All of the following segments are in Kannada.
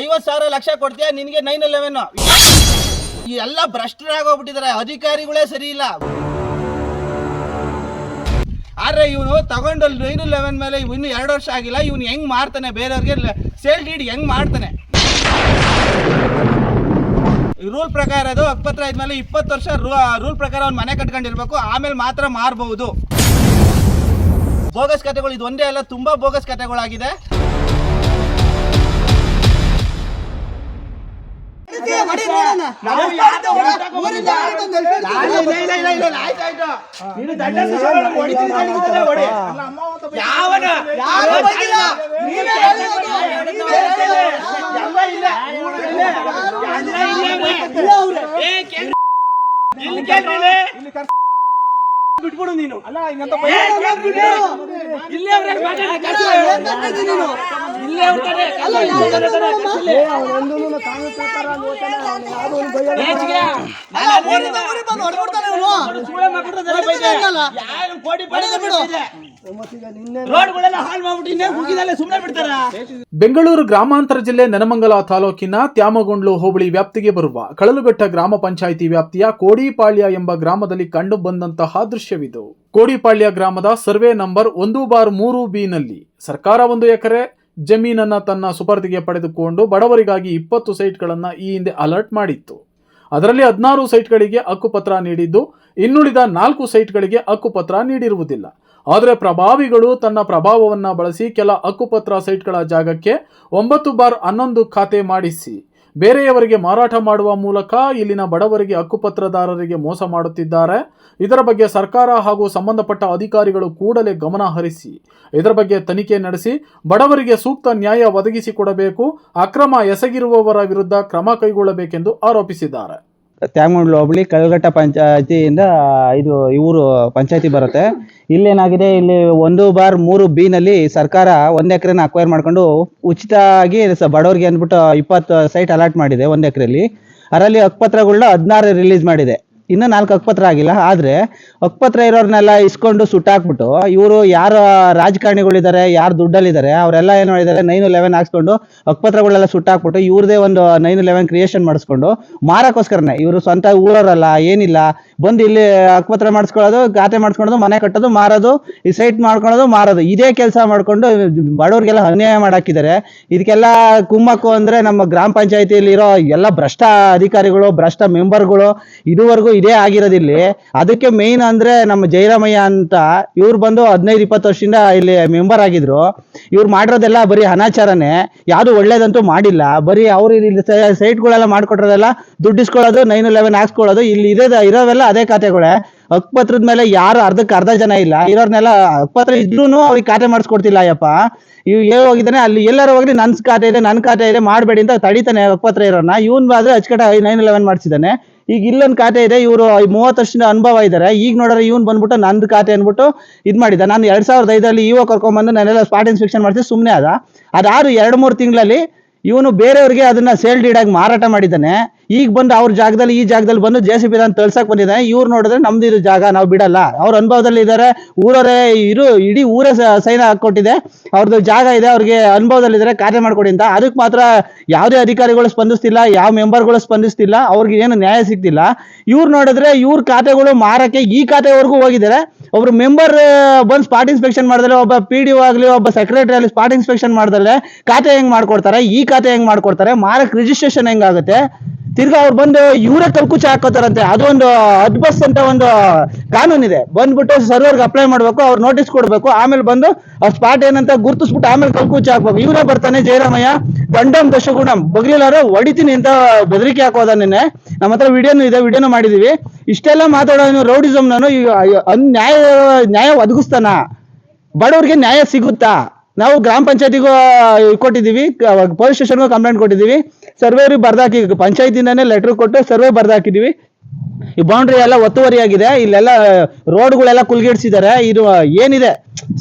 ಐವತ್ ಸಾವಿರ ಲಕ್ಷ ಕೊಡ್ತೀಯ? ನಿನಗೆ ನೈನ್ ಎಲೆವೆನ್ ಎಲ್ಲ ಭ್ರಷ್ಟರಾಗೋಗ್ಬಿಟ್ಟಿದ್ದಾರೆ ಅಧಿಕಾರಿಗಳೇ ಸರಿ ಇಲ್ಲ ಆದ್ರೆ ಇವನು ತಗೊಂಡು ನೈನ್ ಲೆವೆನ್ ಮೇಲೆ ಇನ್ನು ಎರಡು ವರ್ಷ ಆಗಿಲ್ಲ. ಇವನು ಹೆಂಗ್ ಮಾಡ್ತಾನೆ ಬೇರೆಯವ್ರಿಗೆ ಸೇಲ್ ಡೀಡ್ ಹೆಂಗ್ ಮಾಡ್ತಾನೆ? ರೂಲ್ ಪ್ರಕಾರ ಅದು ಹಕ್ಪತ್ರ ಇದ್ಮೇಲೆ ಇಪ್ಪತ್ತು ವರ್ಷ ರೂಲ್ ಪ್ರಕಾರ ಅವ್ನು ಮನೆ ಕಟ್ಕೊಂಡಿರ್ಬೇಕು. ಆಮೇಲೆ ಮಾತ್ರ ಮಾರಬಹುದು ಬೋಗಸ್ ಕಥೆಗಳು ಇದು ಅಲ್ಲ, ತುಂಬಾ ಬೋಗಸ್ ಕಥೆಗಳಾಗಿದೆ ಬಿಟ್ಬಿಡು ನೀನು ಅಲ್ಲ ಏ, ಇಲ್ಲ? ಇಲ್ಲೇ. ಇಲ್ಲ. ಮಾತಾಡಿ, ಕಳ್ಸಿ. ಇಲ್ಲೇ. ಅವ್ರೆ. ಇಲ್ಲಿ ಇಲ್ಲೇ. ಅವ್ರೆ ನೀನು ಅಲ್ಲ ಬೈದೆ. ಬಿಡ್ತಾರ ಬೆಂಗಳೂರು ಗ್ರಾಮಾಂತರ ಜಿಲ್ಲೆ ನೆನಮಂಗಲ ತಾಲೂಕಿನ ತ್ಯಾಮಗೊಂಡ್ಲು ಹೋಬಳಿ ವ್ಯಾಪ್ತಿಗೆ ಬರುವ ಕಳಲುಘಟ್ಟ ಗ್ರಾಮ ಪಂಚಾಯಿತಿ ವ್ಯಾಪ್ತಿಯ ಕೋಡಿಪಾಳ್ಯ ಎಂಬ ಗ್ರಾಮದಲ್ಲಿ ಕಂಡು ಬಂದಂತಹ ದೃಶ್ಯವಿದು. ಕೋಡಿಪಾಳ್ಯ ಗ್ರಾಮದ ಸರ್ವೆ ನಂಬರ್ ಒಂದು ಬಾರ್ ಮೂರು ಬಿ ನಲ್ಲಿ ಸರ್ಕಾರ ಒಂದು ಎಕರೆ ಜಮೀನನ್ನ ತನ್ನ ಸುಪರ್ದಿಗೆ ಪಡೆದುಕೊಂಡು ಬಡವರಿಗಾಗಿ ಇಪ್ಪತ್ತು ಸೈಟ್ಗಳನ್ನ ಈ ಹಿಂದೆ ಅಲರ್ಟ್ ಮಾಡಿತ್ತು. ಅದರಲ್ಲಿ ಹದಿನಾರು ಸೈಟ್ಗಳಿಗೆ ಹಕ್ಕುಪತ್ರ ನೀಡಿದ್ದು ಇನ್ನುಳಿದ ನಾಲ್ಕು ಸೈಟ್ಗಳಿಗೆ ಹಕ್ಕುಪತ್ರ ನೀಡಿರುವುದಿಲ್ಲ. ಆದರೆ ಪ್ರಭಾವಿಗಳು ತನ್ನ ಪ್ರಭಾವವನ್ನು ಬಳಸಿ ಕೆಲ ಹಕ್ಕುಪತ್ರ ಸೈಟ್ಗಳ ಜಾಗಕ್ಕೆ ಒಂಬತ್ತು ಬಾರ್ ಹನ್ನೊಂದು ಖಾತೆ ಮಾಡಿಸಿ. ಬೇರೆಯವರಿಗೆ ಮಾರಾಟ ಮಾಡುವ ಮೂಲಕ ಇಲ್ಲಿನ ಬಡವರಿಗೆ ಹಕ್ಕುಪತ್ರದಾರರಿಗೆ ಮೋಸ ಮಾಡುತ್ತಿದ್ದಾರೆ. ಇದರ ಬಗ್ಗೆ ಸರ್ಕಾರ ಹಾಗೂ ಸಂಬಂಧಪಟ್ಟ ಅಧಿಕಾರಿಗಳು ಕೂಡಲೇ ಗಮನ ಹರಿಸಿ. ಇದರ ಬಗ್ಗೆ ತನಿಖೆ ನಡೆಸಿ ಬಡವರಿಗೆ ಸೂಕ್ತ ನ್ಯಾಯ ಒದಗಿಸಿಕೊಡಬೇಕು ಅಕ್ರಮ ಎಸಗಿರುವವರ ವಿರುದ್ಧ ಕ್ರಮ ಕೈಗೊಳ್ಳಬೇಕೆಂದು ಆರೋಪಿಸಿದ್ದಾರೆ. ತ್ಯಾಮಗೊಂಡ್ಲು ಹೋಬಳಿ ಕಳಗಟ್ಟ ಪಂಚಾಯತಿಯಿಂದ ಇದು ಇವರು ಪಂಚಾಯತಿ ಬರುತ್ತೆ. ಇಲ್ಲೇನಾಗಿದೆ? ಇಲ್ಲಿ ಒಂದು ಬಾರ್ ಮೂರು ಬಿ ನಲ್ಲಿ ಸರ್ಕಾರ ಒಂದ್ ಎಕರೆನ ಅಕ್ವೈರ್ ಮಾಡ್ಕೊಂಡು ಉಚಿತವಾಗಿ ಬಡವರಿಗೆ ಅಂದ್ಬಿಟ್ಟು ಇಪ್ಪತ್ತು ಸೈಟ್ ಅಲಾಟ್ ಮಾಡಿದೆ ಒಂದ್ ಎಕರೆಲಿ. ಅದರಲ್ಲಿ ಹಕ್ಪತ್ರಗಳನ್ನ ಹದಿನಾರು ರಿಲೀಸ್ ಮಾಡಿದೆ. ಇನ್ನು ನಾಲ್ಕು ಅಕ್ಪತ್ರ ಆಗಿಲ್ಲ, ಆದ್ರೆ ಅಕ್ಪತ್ರ ಇರೋರ್ನೆಲ್ಲ ಇಸ್ಕೊಂಡು ಸುಟ್ಟಾಕ್ಬಿಟ್ಟು ಇವರು ಯಾರು ರಾಜಕಾರಣಿಗಳಿದ್ದಾರೆ, ಯಾರು ದುಡ್ಡಲ್ಲಿದ್ದಾರೆ, ಅವರೆಲ್ಲ ಏನು ಮಾಡಿದ್ದಾರೆ ನೈನ್ ಲೆವೆನ್ ಹಾಕ್ಸ್ಕೊಂಡು ಅಕ್ಪತ್ರಗಳೆಲ್ಲ ಸುಟ್ಟಾಕ್ಬಿಟ್ಟು ಇವ್ರದೇ ಒಂದು ನೈನ್ ಲೆವೆನ್ ಕ್ರಿಯೇಷನ್ ಮಾಡಿಸ್ಕೊಂಡು ಮಾರಕ್ಕೋಸ್ಕರನೇ ಇವರು ಸ್ವಂತ ಊರವರಲ್ಲ, ಏನಿಲ್ಲ ಬಂದು ಇಲ್ಲಿ ಹಕ್ಪತ್ರ ಮಾಡಿಸ್ಕೊಳ್ಳೋದು, ಖಾತೆ ಮಾಡಿಸ್ಕೊಳ್ಳೋದು, ಮನೆ ಕಟ್ಟೋದು, ಮಾರೋದು, ಈ ಸೈಟ್ ಮಾಡ್ಕೊಳ್ಳೋದು, ಮಾರೋದು. ಇದೇ ಕೆಲಸ ಮಾಡ್ಕೊಂಡು ಬಡವ್ರಿಗೆಲ್ಲ ಅನ್ಯಾಯ ಮಾಡಾಕಿದ್ದಾರೆ. ಇದಕ್ಕೆಲ್ಲ ಕುಮ್ಮಕ್ಕು ಅಂದ್ರೆ ನಮ್ಮ ಗ್ರಾಮ ಪಂಚಾಯತಿಯಲ್ಲಿ ಇರೋ ಎಲ್ಲ ಭ್ರಷ್ಟ ಅಧಿಕಾರಿಗಳು, ಭ್ರಷ್ಟ ಮೆಂಬರ್ಗಳು ಇದುವರೆಗೂ ಇದೇ ಆಗಿರೋದಿಲ್ಲಿ. ಅದಕ್ಕೆ ಮೇಯ್ನ್ ಅಂದ್ರೆ ನಮ್ಮ ಜೈರಾಮಯ್ಯ ಅಂತ ಇವ್ರು ಬಂದು ಹದಿನೈದು, ಇಪ್ಪತ್ತು ವರ್ಷದಿಂದ ಇಲ್ಲಿ ಮೆಂಬರ್ ಆಗಿದ್ರು. ಇವ್ರು ಮಾಡಿರೋದೆಲ್ಲ ಬರೀ ಅನಾಚಾರನೇ. ಯಾವುದು ಒಳ್ಳೇದಂತೂ ಮಾಡಿಲ್ಲ. ಬರೀ ಅವ್ರು ಇಲ್ಲಿ ಸೈಟ್ಗಳೆಲ್ಲ ಮಾಡಿಕೊಟ್ರೋದೆಲ್ಲ ದುಡ್ಡಿಸ್ಕೊಳ್ಳೋದು ನೈನ್ ಲೆವೆನ್ ಹಾಕ್ಸ್ಕೊಳ್ಳೋದು, ಇಲ್ಲಿ ಇರೋದ ಇರೋವೆಲ್ಲ ಅದೇ ಖಾತೆಗಳೇ. ಹಕ್ಪತ್ರದ ಮೇಲೆ ಯಾರು ಅರ್ಧಕ್ಕೆ ಅರ್ಧ ಜನ ಇಲ್ಲ. ಇರೋರ್ನೆಲ್ಲ ಹಕ್ಪತ್ರ ಇದ್ರೂನು ಅವ್ರಿಗೆ ಖಾತೆ ಮಾಡಿಸ್ಕೊಡ್ತಿಲ್ಲ, ಅಯ್ಯಪ್ಪ. ಇವ್ ಏ ಹೋಗಿದ್ದಾನೆ, ಅಲ್ಲಿ ಎಲ್ಲರೂ ಹೋಗಿ ನನ್ ಖಾತೆ ಇದೆ, ನನ್ ಖಾತೆ ಇದೆ, ಮಾಡಬೇಡಿ ಅಂತ ತಡಿತಾನೆ ಹಕ್ಪತ್ರ ಇರೋರ್ನ. ಇವನ್ ಆದ್ರೆ ಅಚ್ಚುಕಟ್ಟ ನೈನ್ ಇಲೆವೆನ್ ಮಾಡಿಸಿದ್ದಾನೆ. ಈಗ ಇಲ್ಲೊಂದು ಖಾತೆ ಇದೆ, ಇವರು ಮೂವತ್ತು ವರ್ಷದ ಅನುಭವ ಇದ್ದಾರೆ ಈಗ ನೋಡ್ರೆ ಇವನ್ ಬಂದ್ಬಿಟ್ಟು ನಂದು ಖಾತೆ ಅಂದ್ಬಿಟ್ಟು ಇದು ಮಾಡಿದ ನಾನು ಎರಡ್ ಸಾವಿರದ ಐದರಲ್ಲಿ ಇವ ಕರ್ಕೊಂಡ್ಬಂದು ನಾನೆಲ್ಲ ಸ್ಪಾಟ್ ಇನ್ಸ್ಪೆಕ್ಷನ್ ಮಾಡಿಸಿ ಸುಮ್ಮನೆ ಅದ ಅದಾರು ಎರಡು ಮೂರು ತಿಂಗಳಲ್ಲಿ ಇವನು ಬೇರೆಯವ್ರಿಗೆ ಅದನ್ನ ಸೇಲ್ ಡೀಡ್ ಆಗಿ ಮಾರಾಟ ಮಾಡಿದ್ದಾನೆ. ಈಗ ಬಂದು ಅವ್ರ ಜಾಗದಲ್ಲಿ ಈ ಜಾಗದಲ್ಲಿ ಬಂದು ಜೆ ಸಿ ಬಿ ತಳ್ಸಕ್ ಬಂದಿದ್ದಾನೆ ಇವ್ರು ನೋಡಿದ್ರೆ ನಮ್ದು ಇದು ಜಾಗ, ನಾವು ಬಿಡಲ್ಲ. ಅವ್ರ ಅನುಭವದಲ್ಲಿ ಇದ್ದಾರೆ ಊರವರೇ ಇರು, ಇಡೀ ಊರೇ ಸೈನ್ ಹಾಕೊಟ್ಟಿದೆ ಅವ್ರದ್ದು ಜಾಗ ಇದೆ, ಅವ್ರಿಗೆ ಅನುಭವದಲ್ಲಿ ಇದ್ದಾರೆ ಕಾರ್ಯ ಮಾಡ್ಕೊಡಿ ಅಂತ. ಅದಕ್ಕೆ ಮಾತ್ರ ಯಾವುದೇ ಅಧಿಕಾರಿಗಳು ಸ್ಪಂದಿಸ್ತಿಲ್ಲ, ಯಾವ ಮೆಂಬರ್ಗಳು ಸ್ಪಂದಿಸ್ತಿಲ್ಲ, ಅವ್ರಿಗೆ ಏನು ನ್ಯಾಯ ಸಿಗ್ತಿಲ್ಲ. ಇವ್ರು ನೋಡಿದ್ರೆ ಇವ್ರ ಖಾತೆಗಳು ಮಾರಕ್ಕೆ ಈ ಖಾತೆವರೆಗೂ ಹೋಗಿದ್ದಾರೆ. ಒಬ್ರು ಮೆಂಬರ್ ಬಂದು ಸ್ಪಾಟ್ ಇನ್ಸ್ಪೆಕ್ಷನ್ ಮಾಡಿದ್ರೆ ಒಬ್ಬ ಪಿ ಡಿ ಆಗ್ಲಿ, ಒಬ್ಬ ಸೆಕ್ರೆಟರಿ ಆಗಲಿ ಸ್ಪಾಟ್ ಇನ್ಸ್ಪೆಕ್ಷನ್ ಮಾಡಿದ್ರೆ ಖಾತೆ ಹೆಂಗ್ ಮಾಡ್ಕೊಡ್ತಾರೆ, ಈ ಖಾತೆ ಹೆಂಗ್ ಮಾಡ್ಕೊಡ್ತಾರೆ, ಮಾರಕ್ ರಿಜಿಸ್ಟ್ರೇಷನ್ ಹೆಂಗಾಗುತ್ತೆ ತಿರ್ಗಾ ಅವ್ರು ಬಂದು ಇವರೇ ಕಲ್ಕುಚ ಹಾಕೋತಾರಂತೆ. ಅದೊಂದು ಅದ್ಬಸ್ ಅಂತ ಒಂದು ಕಾನೂನಿದೆ. ಬಂದ್ಬಿಟ್ಟು ಸರ್ವರ್ಗೆ ಅಪ್ಲೈ ಮಾಡ್ಬೇಕು, ಅವ್ರು ನೋಟಿಸ್ ಕೊಡ್ಬೇಕು, ಆಮೇಲೆ ಬಂದು ಆ ಸ್ಪಾಟ್ ಏನಂತ ಗುರ್ತಿಸ್ಬಿಟ್ಟು ಆಮೇಲೆ ಕಲ್ಕುಚ ಹಾಕ್ಬೇಕು. ಇವರೇ ಬರ್ತಾನೆ ಜಯರಾಮಯ್ಯ ದಂಡಂ ದಶಗುಣಂ. ಬಗ್ರಿಲಾರು ಹೊಡಿತೀನಿ ಅಂತ ಬೆದರಿಕೆ ಹಾಕೋದ ನಿನ್ನೆ. ನಮ್ಮ ಹತ್ರ ವಿಡಿಯೋನು ಇದೆ ವಿಡಿಯೋನು ಮಾಡಿದೀವಿ. ಇಷ್ಟೆಲ್ಲ ಮಾತಾಡೋ ರೌಡಿಸಮ್ ನಾನು ನ್ಯಾಯ ನ್ಯಾಯ ಒದಗಿಸ್ತಾನ. ಬಡವ್ರಿಗೆ ನ್ಯಾಯ ಸಿಗುತ್ತಾ? ನಾವು ಗ್ರಾಮ ಪಂಚಾಯತಿಗೂ ಕೊಟ್ಟಿದ್ದೀವಿ. ಪೊಲೀಸ್ ಸ್ಟೇಷನ್ಗೂ ಕಂಪ್ಲೇಂಟ್ ಕೊಟ್ಟಿದ್ದೀವಿ. ಸರ್ವೇರಿಗೆ ಬರ್ದಾಕಿ ಪಂಚಾಯತಿಂದಾನೇ ಲೆಟರ್ ಕೊಟ್ಟು ಸರ್ವೆ ಬರ್ದಾಕಿದ್ದೀವಿ. ಈ ಬೌಂಡ್ರಿ ಎಲ್ಲ ಒತ್ತುವರಿ ಆಗಿದೆ ಇಲ್ಲೆಲ್ಲ, ರೋಡ್ಗಳೆಲ್ಲ ಕುಲ್ಗಿಡ್ಸಿದ್ದಾರೆ. ಇದು ಏನಿದೆ?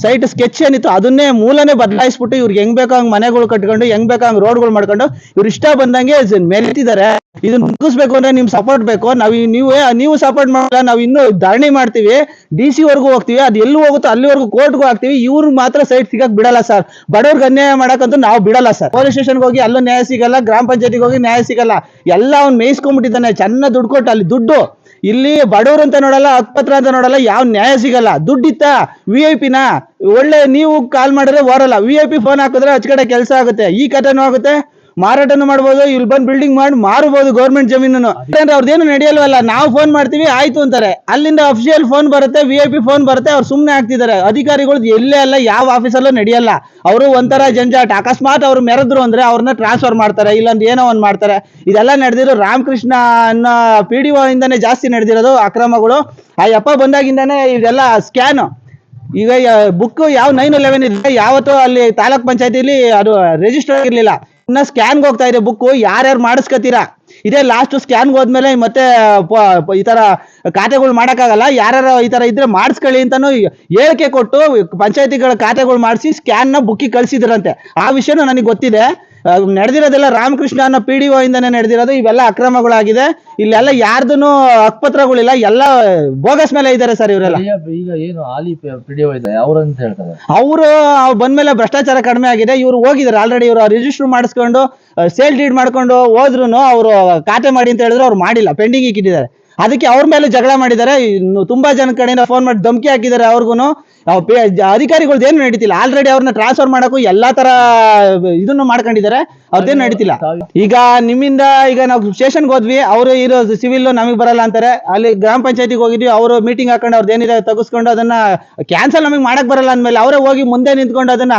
ಸೈಟ್ ಸ್ಕೆಚ್ ಏನಿತ್ತು, ಅದನ್ನೇ ಮೂಲನೇ ಬದಲಾಯಿಸ್ಬಿಟ್ಟು ಇವ್ರಿಗೆ ಹೆಂಗ್ ಬೇಕೋ ಹಂಗ್ ಮನೆಗಳು ಕಟ್ಕೊಂಡು, ಹೆಂಗ್ ಬೇಕೋ ಹಂಗ್ ರೋಡ್ಗಳು ಮಾಡ್ಕೊಂಡು, ಇವ್ರು ಇಷ್ಟ ಬಂದಂಗೆ ಮೆರೆತಿದ್ದಾರೆ ಇದನ್ನ ಮುಗಿಸ್ಬೇಕು ಅಂದ್ರೆ ನಿಮ್ ಸಪೋರ್ಟ್ ಬೇಕು. ನಾವು ನೀವೇ, ನೀವು ಸಪೋರ್ಟ್ ಮಾಡಲ್ಲ, ನಾವು ಇನ್ನು ಧರಣಿ ಮಾಡ್ತೀವಿ. ಡಿ ಸಿ ವರ್ಗೂ ಹೋಗ್ತೀವಿ, ಅದು ಎಲ್ಲಿ ಹೋಗುತ್ತೋ ಅಲ್ಲಿವರೆಗೂ ಕೋರ್ಟ್ಗೂ ಹಾಕ್ತಿವಿ. ಇವ್ರು ಮಾತ್ರ ಸೈಟ್ ಸಿಗಕ್ ಬಿಡಲ್ಲ ಸರ್ ಬಡವ್ರಿಗೆ ಅನ್ಯಾಯ ಮಾಡಕ್ಕಂತೂ ನಾವು ಬಿಡಲ್ಲ ಸರ್ ಪೊಲೀಸ್ ಸ್ಟೇಷನ್ಗೆ ಹೋಗಿ ಅಲ್ಲೂ ನ್ಯಾಯ ಸಿಗಲ್ಲ, ಗ್ರಾಮ ಪಂಚಾಯತಿಗೆ ಹೋಗಿ ನ್ಯಾಯ ಸಿಗಲ್ಲ. ಎಲ್ಲ ಅವ್ನು ಮೇಯಿಸ್ಕೊಂಡ್ಬಿಟ್ಟಿದ್ದಾನೆ, ಚೆನ್ನಾಗಿ ದುಡ್ಡು ಕೊಟ್ಟು ಅಲ್ಲಿ ದುಡ್ಡು. ಇಲ್ಲಿ ಬಡವರು ಅಂತ ನೋಡಲ್ಲ, ಅಕ್ಪತ್ರ ಅಂತ ನೋಡಲ್ಲ, ಯಾವ ನ್ಯಾಯ ಸಿಗಲ್ಲ. ದುಡ್ಡಿತ್ತ ವಿ ಐ ಪಿನ ಒಳ್ಳೆ ನೀವು ಕಾಲ್ ಮಾಡಿದ್ರೆ ಬರಲ್ಲ ವಿ ಐ ಪಿ ಫೋನ್ ಹಾಕಿದ್ರೆ ಅಚ್ಚ ಕಡೆ ಕೆಲಸ ಆಗುತ್ತೆ. ಈ ಕಥೆನೂ ಆಗುತ್ತೆ. ಮಾರಾಟನೂ ಮಾಡ್ಬೋದು ಇಲ್ಲಿ ಬಂದು ಬಿಲ್ಡಿಂಗ್ ಮಾಡಿ ಮಾರಬಹುದು ಗೌರ್ಮೆಂಟ್ ಜಮೀನನ್ನು. ಯಾಕಂದ್ರೆ ಅವ್ರದ್ದೇನು ನಡೆಯಲ್ವಲ್ಲ, ನಾವು ಫೋನ್ ಮಾಡ್ತೀವಿ, ಆಯ್ತು ಅಂತಾರೆ. ಅಲ್ಲಿಂದ ಅಫಿಷಿಯಲ್ ಫೋನ್ ಬರುತ್ತೆ ವಿ ಐ ಪಿ ಫೋನ್ ಬರುತ್ತೆ, ಅವ್ರು ಸುಮ್ಮನೆ ಆಗ್ತಿದ್ದಾರೆ ಅಧಿಕಾರಿಗಳು ಎಲ್ಲೇ ಅಲ್ಲ, ಯಾವ ಆಫೀಸಲ್ಲೂ ನಡೆಯಲ್ಲ. ಅವರು ಒಂಥರ ಜಂಜಾಟ. ಅಕಸ್ಮಾತ್ ಅವ್ರು ಮೆರೆದ್ರು ಅಂದ್ರೆ ಅವ್ರನ್ನ ಟ್ರಾನ್ಸ್ಫರ್ ಮಾಡ್ತಾರೆ ಇಲ್ಲೊಂದು ಏನೋ ಒಂದು ಮಾಡ್ತಾರೆ. ಇದೆಲ್ಲ ನಡೆದಿರೋ ರಾಮಕೃಷ್ಣ ಅನ್ನೋ ಪಿ ಡಿ ಇಂದಾನೆ ಜಾಸ್ತಿ ನಡೆದಿರೋದು, ಅಕ್ರಮಗಳು. ಆ ಯಪ್ಪ ಬಂದಾಗಿಂದಾನೆ ಇದೆಲ್ಲ ಸ್ಕ್ಯಾನ್ ಈಗ ಬುಕ್ ಯಾವ ನೈನ್ ಲೆವೆನ್ ಇದೆ ಯಾವತ್ತೂ ಅಲ್ಲಿ ತಾಲೂಕ್ ಪಂಚಾಯತಿಲಿ ಅದು ರಿಜಿಸ್ಟರ್ ಆಗಿರ್ಲಿಲ್ಲ. ಇನ್ನ ಸ್ಕ್ಯಾನ್ಗೆ ಹೋಗ್ತಾ ಇದೆ ಬುಕ್ ಯಾರ್ಯಾರು ಮಾಡಿಸ್ಕೊತೀರಾ? ಇದೇ ಲಾಸ್ಟ್ ಸ್ಕ್ಯಾನ್ಗೆ ಹೋದ್ಮೇಲೆ ಮತ್ತೆ ಈ ತರ ಖಾತೆಗಳು ಮಾಡೋಕ್ಕಾಗಲ್ಲ. ಯಾರ್ಯಾರು ಈ ತರ ಇದ್ರೆ ಮಾಡಿಸ್ಕೊಳ್ಳಿ ಅಂತಾನು ಹೇಳಿಕೆ ಕೊಟ್ಟು, ಪಂಚಾಯತಿಗಳ ಖಾತೆಗಳು ಮಾಡಿಸಿ ಸ್ಕ್ಯಾನ್ನ ಬುಕ್ಕಿ ಕಳಿಸಿದ್ರಂತೆ. ಆ ವಿಷಯನೂ ನನಗೆ ಗೊತ್ತಿದೆ. ನಡೆದಿರೋದೆಲ್ಲ ರಾಮಕೃಷ್ಣ ಅನ್ನೋ ಪಿ ಡಿ ಇಂದನೇ ನಡೆದಿರೋದು. ಇವೆಲ್ಲ ಅಕ್ರಮಗಳಾಗಿದೆ. ಇಲ್ಲೆಲ್ಲ ಯಾರ್ದು ಅಕ್ಪತ್ರಗಳಿಲ್ಲ. ಎಲ್ಲ ಬೋಗಸ್ ಮೇಲೆ ಇದ್ದಾರೆ ಸರ್ ಇವರೆಲ್ಲ. ಈಗ ಏನು ಪಿಡಿಒ ಇದೆ. ಅಂತ ಹೇಳ್ತಾರೆ. ಅವರು ಬಂದ್ಮೇಲೆ ಭ್ರಷ್ಟಾಚಾರ ಕಡಿಮೆ ಆಗಿದೆ. ಇವ್ರು ಹೋಗಿದ್ದಾರೆ. ಆಲ್ರೆಡಿ ಇವರು ರಿಜಿಸ್ಟರ್ ಮಾಡಿಸ್ಕೊಂಡು ಸೇಲ್ ಡೀಡ್ ಮಾಡ್ಕೊಂಡು ಹೋದ್ರು ಅವರು ಖಾತೆ ಮಾಡಿ ಅಂತ ಹೇಳಿದ್ರು ಅವ್ರು ಮಾಡಿಲ್ಲ. ಪೆಂಡಿಂಗ್ ಇಕ್ಕಿದ್ದಾರೆ ಅದಕ್ಕೆ ಅವ್ರ ಮೇಲೆ ಜಗಳ ಮಾಡಿದ್ದಾರೆ. ತುಂಬಾ ಜನ ಕಡೆಯಿಂದ ಫೋನ್ ಮಾಡಿ ಧಮಕಿ ಹಾಕಿದ್ದಾರೆ ಅವ್ರಿಗೂ ಅಧಿಕಾರಿಗಳ್ದು ಏನು ನಡೀತಿಲ್ಲ. ಆಲ್ರೆಡಿ ಅವ್ರನ್ನ ಟ್ರಾನ್ಸ್ಫರ್ ಮಾಡಕ್ಕೂ ಎಲ್ಲಾ ತರ, ಇದನ್ನು ಮಾಡ್ಕೊಂಡಿದ್ದಾರೆ. ಅವ್ರದ್ದೇನು ನಡೀತಿಲ್ಲ. ಈಗ ನಿಮ್ಮಿಂದ ಈಗ ನಾವು ಸ್ಟೇಷನ್ಗೆ ಹೋದ್ವಿ, ಅವರು ಇರೋ ಸಿವಿಲ್ ನಮಗೆ ಬರಲ್ಲ ಅಂತಾರೆ. ಅಲ್ಲಿ ಗ್ರಾಮ ಪಂಚಾಯತಿಗೆ ಹೋಗಿದ್ವಿ, ಅವರು ಮೀಟಿಂಗ್ ಹಾಕೊಂಡು ಅವ್ರದ್ದು ಏನಿದೆ ತೆಗೆಸ್ಕೊಂಡು ಅದನ್ನ ಕ್ಯಾನ್ಸಲ್ ನಮಗೆ ಮಾಡಕ್ ಬರಲ್ಲ ಅಂದ್ಮೇಲೆ ಅವರೇ ಹೋಗಿ ಮುಂದೆ ನಿಂತ್ಕೊಂಡು ಅದನ್ನ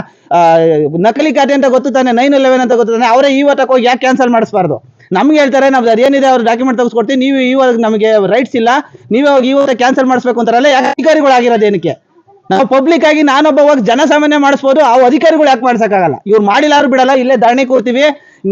ನಕಲಿ ಖಾತೆ ಅಂತ ಗೊತ್ತು ತಾನೆ ನೈನ್ ಲೆವೆನ್ ಅಂತ ಗೊತ್ತು ತಾನೆ, ಅವರೇ ಇವತ್ತಕ್ಕೆ ಹೋಗಿ ಯಾಕೆ ಕ್ಯಾನ್ಸಲ್ ಮಾಡಿಸ್ಬಾರ್ದು? ನಮ್ಗೆ ಹೇಳ್ತಾರೆ ನಮ್ದು ಅದೇನಿದೆ ಅವ್ರ ಡಾಕ್ಯುಮೆಂಟ್ ತೆಗೆಸ್ಕೊಡ್ತೀವಿ, ನೀವು ಇವಾಗ ನಮಗೆ ರೈಟ್ಸ್ ಇಲ್ಲ, ನೀವೇ ಹೋಗಿ ಕ್ಯಾನ್ಸಲ್ ಮಾಡಿಸ್ಬೇಕು ಅಂತಾರಲ್ಲ, ಯಾಕೆ ಅಧಿಕಾರಿಗಳು ನಾವು ಪಬ್ಲಿಕ್ ಆಗಿ ನಾನೊಬ್ಬ ಹೋಗಿ ಜನಸಾಮಾನ್ಯ ಮಾಡಿಸ್ಬೋದು ಆ ಅಧಿಕಾರಿಗಳು ಯಾಕೆ ಮಾಡ್ಸಕ್ಕಾಗಲ್ಲ? ಇವ್ರು ಮಾಡಿಲಾರು ಬಿಡಲ್ಲ ಇಲ್ಲೇ ಧರಣಿ ಕೂರ್ತೀವಿ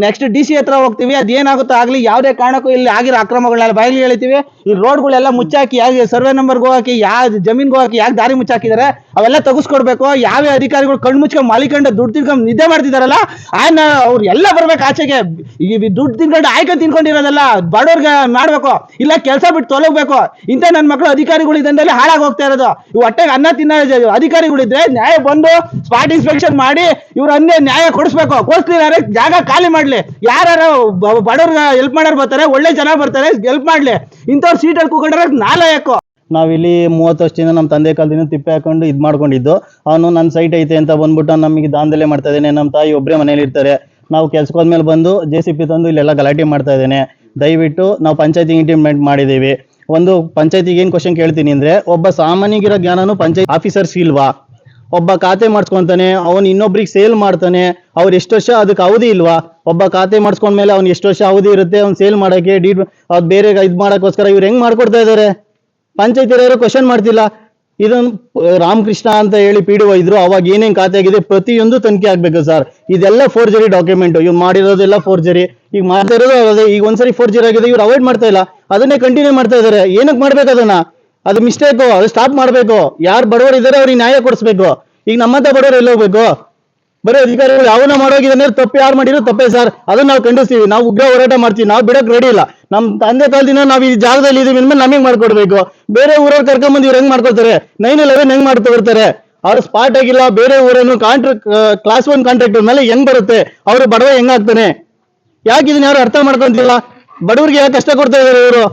ನೆಕ್ಸ್ಟ್ ಡಿ ಸಿ ಹತ್ರ ಹೋಗ್ತೀವಿ, ಅದೇನಾಗುತ್ತೋ ಆಗಲಿ, ಯಾವುದೇ ಕಾರಣಕ್ಕೂ ಇಲ್ಲಿ ಆಗಿರೋ ಅಕ್ರಮಗಳನ್ನೆಲ್ಲ ಬಾಯಿಗೆ ಹೇಳ್ತೀವಿ ಈ ರೋಡ್ಗಳೆಲ್ಲ ಮುಚ್ಚಾಕಿ ಯಾಕೆ ಸರ್ವೆ ನಂಬರ್ಗೆ ಹೋಗಕ್ಕೆ ಯಾವ ಜಮೀನ್ಗೆ ಹೋಗಕ್ಕೆ ಯಾಕೆ ದಾರಿ ಮುಚ್ಚಾಕಿದ್ದಾರೆ ಅವೆಲ್ಲ ತಗಸ್ಕೊಡ್ಬೇಕು. ಯಾವ ಅಧಿಕಾರಿಗಳು ಕಣ್ಣು ಮುಚ್ಕೊಂಡು ಮಾಲಿಕೊಂಡು ದುಡ್ಡು ತಿನ್ಕೊಂಡು ನಿದ್ದೆ ಮಾಡ್ತಿದಾರಲ್ಲ ಆಯ್ನ ಅವ್ರು ಎಲ್ಲ ಬರ್ಬೇಕು ಆಚೆಗೆ. ಈ ದುಡ್ಡು ತಿನ್ಕೊಂಡು ಆಯ್ಕೆ ತಿನ್ಕೊಂಡಿರೋದಲ್ಲ ಬಡವ್ರಿಗೆ ಮಾಡ್ಬೇಕು. ಇಲ್ಲ ಕೆಲಸ ಬಿಟ್ಟು ತೊಲಗಬೇಕು. ಇಂಥ ನನ್ನ ಮಕ್ಕಳು ಅಧಿಕಾರಿಗಳು ಇದ್ದಲ್ಲಿ ಹಾಳಾಗಿ ಹೋಗ್ತಾ ಇರೋದು. ಹೊಟ್ಟೆಗೆ ಅನ್ನ ತಿನ್ನೋ ಅಧಿಕಾರಿಗಳಿದ್ರೆ ನ್ಯಾಯ ಬಂದು ಸ್ಪಾಟ್ ಇನ್ಸ್ಪೆಕ್ಷನ್ ಮಾಡಿ ಇವ್ರ ನ್ಯಾಯ ಕೊಡಿಸ್ಬೇಕು. ಕೊಡಿಸ್ಲಿಲ್ಲ ಜಾಗ ಖಾಲಿ ಮಾಡ್ಲಿ. ಯಾರು ಬಡವ್ರ ಹೆಲ್ಪ್ ಮಾಡೋರು ಬರ್ತಾರೆ, ಒಳ್ಳೆ ಜನ ಬರ್ತಾರೆ ಹೆಲ್ಪ್ ಮಾಡ್ಲಿ. ಇಂಥವ್ರು ಸೀಟಲ್ಲಿ ಕೂಕೊಂಡ್ರೆ ನಾಲಾಯಕು ನಾವಿಲ್ಲಿ ಮೂವತ್ತು ವರ್ಷದಿಂದ ನಮ್ಮ ತಂದೆ ಕಾಲದಿಂದ ತಿಪ್ಪೆ ಹಾಕೊಂಡು ಇದು ಮಾಡ್ಕೊಂಡಿದ್ದು. ಅವನು ನನ್ನ ಸೈಟ್ ಐತೆ ಅಂತ ಬಂದ್ಬಿಟ್ಟು ನಮಗೆ ದಾಂಧಲೆ ಮಾಡ್ತಾ ಇದ್ದಾನೆ. ನಮ್ಮ ತಾಯಿ ಒಬ್ಬರೇ ಮನೇಲಿ ಇರ್ತಾರೆ. ನಾವು ಕೆಲ್ಸಕ್ಕೆ ಹೋದ್ಮೇಲೆ ಬಂದು ಜೆ ಸಿ ಪಿ ತಂದು ಇಲ್ಲೆಲ್ಲ ಗಲಾಟೆ ಮಾಡ್ತಾ ಇದ್ದೇನೆ. ದಯವಿಟ್ಟು ನಾವು ಪಂಚಾಯತಿ ಇಂಟಿಮೆಂಟ್ ಮಾಡಿದ್ದೀವಿ. ಒಂದು ಪಂಚಾಯತಿಗೆ ಏನು ಕ್ವಶನ್ ಕೇಳ್ತೀನಿ ಅಂದರೆ, ಒಬ್ಬ ಸಾಮಾನ್ಯಗಿರೋ ಜ್ಞಾನನು ಪಂಚಾಯತ್ ಆಫೀಸರ್ಸ್ ಇಲ್ವಾ? ಒಬ್ಬ ಖಾತೆ ಮಾಡ್ಸ್ಕೊತಾನೆ, ಅವನು ಇನ್ನೊಬ್ರಿಗೆ ಸೇಲ್ ಮಾಡ್ತಾನೆ, ಅವ್ರು ಎಷ್ಟು ವರ್ಷ ಅದಕ್ಕೆ ಅವಧಿ ಇಲ್ವಾ? ಒಬ್ಬ ಖಾತೆ ಮಾಡಿಸ್ಕೊಂಡ್ಮೇಲೆ ಅವ್ನು ಎಷ್ಟು ವರ್ಷ ಅವಧಿ ಇರುತ್ತೆ, ಅವ್ನು ಸೇಲ್ ಮಾಡೋಕ್ಕೆ ಡೀಡ್ ಅದು ಬೇರೆ ಇದು ಮಾಡೋಕ್ಕೋಸ್ಕರ ಇವ್ರು ಹೆಂಗ್ ಮಾಡ್ಕೊಡ್ತಾ ಇದ್ದಾರೆ ಪಂಚಾಯತಿ ಕ್ವಶನ್ ಮಾಡ್ತಿಲ್ಲ. ಇದೊಂದು ರಾಮಕೃಷ್ಣ ಅಂತ ಹೇಳಿ ಪಿ ಡಿ ಇದ್ರು, ಅವಾಗ ಏನೇನು ಖಾತೆ ಆಗಿದೆ ಪ್ರತಿಯೊಂದು ತನಿಖೆ ಆಗಬೇಕು ಸರ್. ಇದೆಲ್ಲ ಫೋರ್ಜರಿ ಡಾಕ್ಯುಮೆಂಟ್ ಇವ್ರು ಮಾಡಿರೋದೆಲ್ಲ ಫೋರ್ಜರಿ ಈಗ ಮಾಡ್ತಾ ಇರೋದು ಅದೇ ಈಗ ಒಂದ್ಸರಿ ಫೋರ್ಜರಿ ಆಗಿದೆ, ಇವ್ರು ಅವಾಯ್ಡ್ ಮಾಡ್ತಾ ಇಲ್ಲ. ಅದನ್ನೇ ಕಂಟಿನ್ಯೂ ಮಾಡ್ತಾ ಇದ್ದಾರೆ ಏನಕ್ಕೆ ಮಾಡ್ಬೇಕು ಅದನ್ನ? ಅದು ಮಿಸ್ಟೇಕು ಅದು ಸ್ಟಾಪ್ ಮಾಡಬೇಕು. ಯಾರು ಬಡವರು ಇದ್ದಾರೆ ಅವ್ರಿಗೆ ನ್ಯಾಯ ಕೊಡಿಸ್ಬೇಕು. ಈಗ ನಮ್ಮಂತ ಬಡವರು ಎಲ್ಲಿ ಹೋಗ್ಬೇಕು? ಬರೀ ಅಧಿಕಾರಿಗಳು ಯಾವನ್ನ ಮಾಡೋಗಿದ್ರೆ ತಪ್ಪು ಯಾರು ಮಾಡಿದ್ರು ತಪ್ಪೇ ಸರ್ ಅದನ್ನ ನಾವು ಖಂಡಿಸ್ತೀವಿ. ನಾವು ಉಗ್ರ ಹೋರಾಟ ಮಾಡ್ತೀವಿ. ನಾವು ಬಿಡಕ್ ರೆಡಿ ಇಲ್ಲ. ನಮ್ಮ ತಂದೆ ಕಾಲದಿಂದ ನಾವು ಈ ಜಾಗದಲ್ಲಿ ಇದೀವಿ. ಅಂದ್ಮೇಲೆ ನಮಗೆ ಮಾಡ್ಕೊಡ್ಬೇಕು? ಬೇರೆ ಊರವ್ರು ಕರ್ಕೊಂಬಂದು ಇವ್ರು ಹೆಂಗ್ ಮಾಡ್ಕೊಳ್ತಾರೆ? ನೈನ್ ಇಲೆವೆನ್ ಹೆಂಗ್ ಮಾಡ್ಕೊಡ್ತಾರೆ ಅವ್ರು ಸ್ಪಾಟ್ ಆಗಿಲ್ಲ. ಬೇರೆ ಊರನ್ನು ಕಾಂಟ್ರಾಕ್ಟ್ ಕ್ಲಾಸ್ ಒನ್ ಕಾಂಟ್ರಾಕ್ಟರ್ ಮೇಲೆ ಹೆಂಗ್ ಬರುತ್ತೆ? ಅವರು ಬಡವ ಹೆಂಗಾಗ್ತಾನೆ ಯಾಕೆ ಇದನ್ನ ಯಾರು ಅರ್ಥ ಮಾಡ್ಕೊಂತಿಲ್ಲ? ಬಡವರಿಗೆ ಯಾಕೆ ಕಷ್ಟ ಕೊಡ್ತಾ ಇದಾರೆ ಇವರು?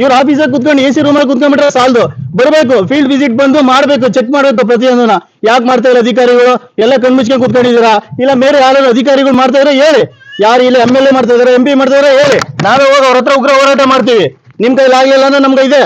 ಇವ್ರು ಆಫೀಸಾಗ ಕುತ್ಕೊಂಡು ಎ ಸಿ ರೂಮಲ್ಲಿ ಕುತ್ಕೊಂಡ್ಬಿಟ್ರೆ ಸಾಲದು. ಬರಬೇಕು ಫೀಲ್ಡ್ ವಿಸಿಟ್ ಬಂದು ಮಾಡಬೇಕು ಚೆಕ್ ಮಾಡಬೇಕು ಪ್ರತಿಯೊಂದನ್ನ. ಯಾಕೆ ಮಾಡ್ತಾ ಇಲ್ಲ ಅಧಿಕಾರಿಗಳು? ಎಲ್ಲ ಕಣ್ಮುಚ್ಕೊಂಡು ಕುತ್ಕೊಂಡಿದ್ದೀರಾ? ಇಲ್ಲ ಬೇರೆ ಯಾರು ಅಧಿಕಾರಿಗಳು ಮಾಡ್ತಾ ಇದ್ರೆ ಹೇಳಿ. ಯಾರು ಇಲ್ಲಿ ಎಂ ಎಲ್ ಎ ಮಾಡ್ತಾ ಇದಾರೆ ಎಂ ಪಿ ಮಾಡ್ತಾ ಇದ್ರೆ ಹೇಳಿ. ನಾವೇ ಹೋಗಿ ಅವ್ರ ಹತ್ರ ಉಗ್ರ ಹೋರಾಟ ಮಾಡ್ತೀವಿ. ನಿಮ್ ಕೈಲಿ ಆಗ್ಲಿಲ್ಲ ಅಂದ್ರೆ ನಮ್ಗೆ ಇದೆ.